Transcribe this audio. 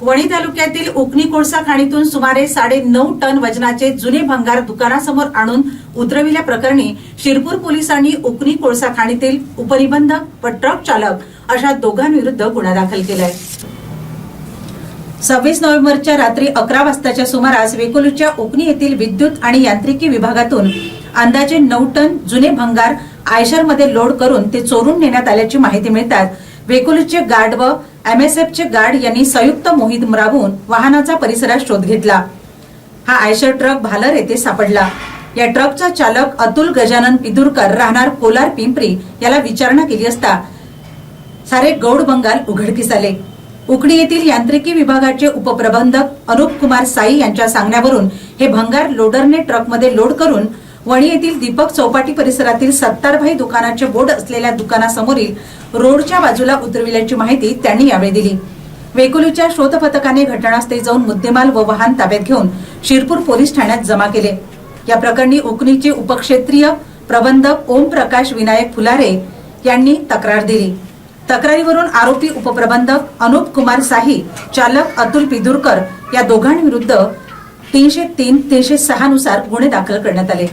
वणी तालुक्यातील उकनी कोळसा खाणीतून सुमारे साडे नऊ टन वजनाचे जुने भंगार दुकानासमोर आणून उतरविल्या प्रकरणी शिरपूर पोलिसांनी उकणी कोळसा खाणीतील उपनिबंधक व ट्रक चालक अशा दोघांविरुद्ध गुन्हा दाखल केलाय. सव्वीस नोव्हेंबरच्या रात्री अकरा वाजताच्या सुमारास वेकोलीच्या उकणी येथील विद्युत आणि यांत्रिकी विभागातून अंदाजे नऊ टन जुने भंगार आयशरमध्ये लोड करून ते चोरून नेण्यात आल्याची माहिती मिळतात वेकोलीचे गार्ड व एमएसएफचे गार्ड यांनी संयुक्त मोहीम राबवून वाहनाचा परिसरात शोध घेतला. हा आयशर ट्रक भालर येथे सापडला. या ट्रकचा चालक अतुल गजानन पिदुरकर राहणार कोलार पिंपरी याला विचारणा केली असता सारे गौड बंगाल उघडकीस आले. उकडी येथील यांत्रिकी विभागाचे उपप्रबंधक अनुप कुमार साई यांच्या सांगण्यावरून हे भंगार लोडरने ट्रकमध्ये लोड करून वणी येथील दीपक चौपाटी परिसरातील सत्तारभाई दुकानाचे बोर्ड असलेल्या दुकानासमोरील रोडच्या बाजूला उतरविल्याची माहिती त्यांनी यावेळी दिली. वेकुलीच्या शोध पथकाने घटनास्थळी जाऊन मुद्देमाल व वाहन ताब्यात घेऊन शिरपूर पोलीस ठाण्यात जमा केले. या प्रकरणी उकणीचे उपक्षेत्रीय प्रबंधक ओम प्रकाश विनायक फुलारे यांनी तक्रार दिली. तक्रारीवरून आरोपी उपप्रबंधक अनुप कुमार साही चालक अतुल पिदुरकर या दोघांविरुद्ध तीनशे तीन तीनशे सहा नुसार गुन्हे दाखल करण्यात आले.